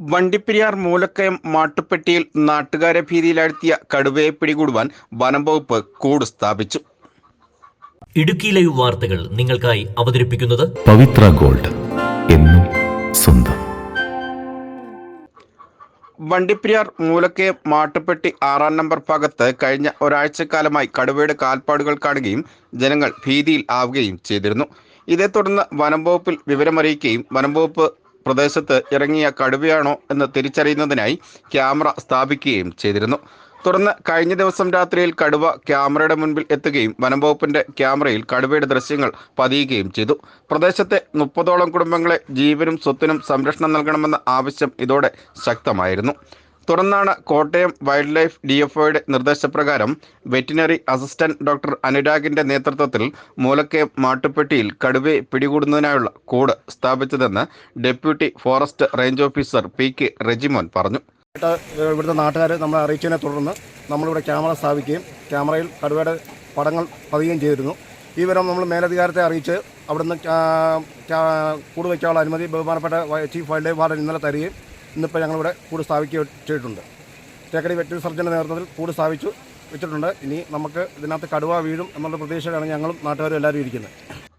വണ്ടിപ്പെരിയാർ മൂലക്കയം മാട്ടുപ്പെട്ടിയിൽ നാട്ടുകാരെ ഭീതിയിലാഴ്ത്തിയ കടുവയെ പിടികൂടുവാൻ വനം വകുപ്പ് കൂട് സ്ഥാപിച്ചു. ഇടുക്കി ലൈവ് വാർത്തകൾ നിങ്ങൾക്കായി അവതരിപ്പിക്കുന്നത് പവിത്ര ഗോൾഡ് എന്നും സ്വന്തം. വണ്ടിപ്പെരിയാർ മൂലക്കയം മാട്ടുപ്പെട്ടി ആറാം നമ്പർ ഭാഗത്ത് കഴിഞ്ഞ ഒരാഴ്ചക്കാലമായി കടുവയുടെ കാൽപ്പാടുകൾ കാണുകയും ജനങ്ങൾ ഭീതിയിൽ ആവുകയും ചെയ്തിരുന്നു. ഇതേ തുടർന്ന് വനം വകുപ്പിൽ വിവരമറിയിക്കുകയും വനം വകുപ്പ് പ്രദേശത്ത് ഇറങ്ങിയ കടുവയാണോ എന്ന് തിരിച്ചറിയുന്നതിനായി ക്യാമറ സ്ഥാപിക്കുകയും ചെയ്തിരുന്നു. തുടർന്ന് കഴിഞ്ഞ ദിവസം രാത്രിയിൽ കടുവ ക്യാമറയുടെ മുൻപിൽ എത്തുകയും വനംവകുപ്പിന്റെ ക്യാമറയിൽ കടുവയുടെ ദൃശ്യങ്ങൾ പതിയുകയും ചെയ്തു. പ്രദേശത്തെ മുപ്പതോളം കുടുംബങ്ങളെ ജീവനും സ്വത്തിനും സംരക്ഷണം നൽകണമെന്ന ആവശ്യം ഇതോടെ ശക്തമായിരുന്നു. തുടർന്നാണ് കോട്ടയം വൈൽഡ് ലൈഫ് ഡിഎഫ്ഒയുടെ എഫ് ഒയുടെ നിർദ്ദേശപ്രകാരം വെറ്റിനറി അസിസ്റ്റന്റ് ഡോക്ടർ അനുരാഗിന്റെ നേതൃത്വത്തിൽ മൂലക്കയം മാട്ടുപ്പെട്ടിയിൽ കടുവയെ പിടികൂടുന്നതിനായുള്ള കൂട് സ്ഥാപിച്ചതെന്ന് deputy forest range officer P K Rejimon പറഞ്ഞു. ഇവിടുത്തെ നാട്ടുകാർ നമ്മളെ അറിയിച്ചതിനെ തുടർന്ന് നമ്മളിവിടെ ക്യാമറ സ്ഥാപിക്കുകയും ക്യാമറയിൽ കടുവയുടെ പടങ്ങൾ പതിയുകയും ചെയ്തിരുന്നു. ഈ വിവരം നമ്മൾ മേലധികാരത്തെ അറിയിച്ച് അവിടുന്ന് ക്യാ- ക്യാ- കൂട് വയ്ക്കാനുള്ള അനുമതി ബഹുമാനപ്പെട്ട ചീഫ് വൈൽഡ് ലൈഫ് വാർഡൻ ഇന്നലെ തരികയും ഇന്നിപ്പോൾ ഞങ്ങളിവിടെ കൂട് സ്ഥാപിക്കുകയും ചെയ്തിട്ടുണ്ട്. തേക്കടി വെറ്ററി സർജന്റെ നേതൃത്വത്തിൽ കൂട് സ്ഥാപിച്ചു വെച്ചിട്ടുണ്ട്. ഇനി നമുക്ക് ഇതിനകത്ത് കടുവ വീഴും എന്നുള്ള പ്രതീക്ഷയിലാണ് ഞങ്ങളും നാട്ടുകാരും എല്ലാവരും ഇരിക്കുന്നത്.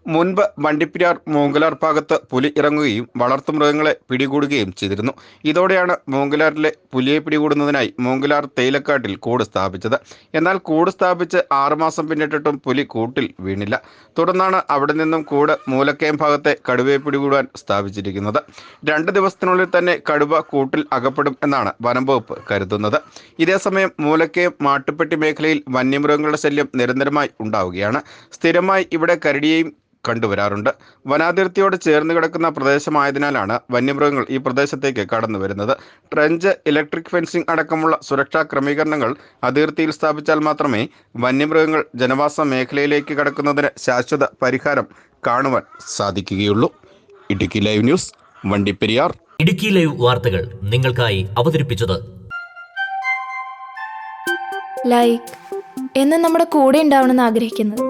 മുൻപ് വണ്ടിപ്പെരിയാർ മൂങ്കലാർ ഭാഗത്ത് പുലി ഇറങ്ങുകയും വളർത്തുമൃഗങ്ങളെ പിടികൂടുകയും ചെയ്തിരുന്നു. ഇതോടെയാണ് മൂങ്കലാറിലെ പുലിയെ പിടികൂടുന്നതിനായി മൂങ്കലാർ തേയിലക്കാട്ടിൽ കൂട് സ്ഥാപിച്ചത്. എന്നാൽ കൂട് സ്ഥാപിച്ച് ആറുമാസം പിന്നിട്ടിട്ടും പുലി കൂട്ടിൽ വീണില്ല. തുടർന്നാണ് അവിടെ നിന്നും കൂട് മൂലക്കയം ഭാഗത്തെ കടുവയെ പിടികൂടാൻ സ്ഥാപിച്ചിരിക്കുന്നത്. രണ്ട് ദിവസത്തിനുള്ളിൽ തന്നെ കടുവ കൂട്ടിൽ അകപ്പെടും എന്നാണ് വനം വകുപ്പ് കരുതുന്നത് ഇതേസമയം മൂലക്കയം മാട്ടുപ്പെട്ടി മേഖലയിൽ വന്യമൃഗങ്ങളുടെ ശല്യം നിരന്തരമായി ഉണ്ടാവുകയാണ്. സ്ഥിരമായി ഇവിടെ കരടിയെയും കണ്ടുവരാറുണ്ട്. വനാതിർത്തിയോട് ചേർന്ന് കിടക്കുന്ന പ്രദേശമായതിനാലാണ് വന്യമൃഗങ്ങൾ ഈ പ്രദേശത്തേക്ക് കടന്നു വരുന്നത്. ട്രെഞ്ച് ഇലക്ട്രിക് ഫെൻസിംഗ് അടക്കമുള്ള സുരക്ഷാ ക്രമീകരണങ്ങൾ അതിർത്തിയിൽ സ്ഥാപിച്ചാൽ മാത്രമേ വന്യമൃഗങ്ങൾ ജനവാസ മേഖലയിലേക്ക് കടക്കുന്നതിന് ശാശ്വത പരിഹാരം കാണുവാൻ സാധിക്കുകയുള്ളൂ. Idukki live news Vandiperiyar. Idukki live വാർത്തകൾ നിങ്ങൾക്കായി അവതരിപ്പിച്ചത് ലൈക്ക്. എന്ന് നമ്മുടെ കൂടെ ഉണ്ടാവണമെന്ന് ആഗ്രഹിക്കുന്നത്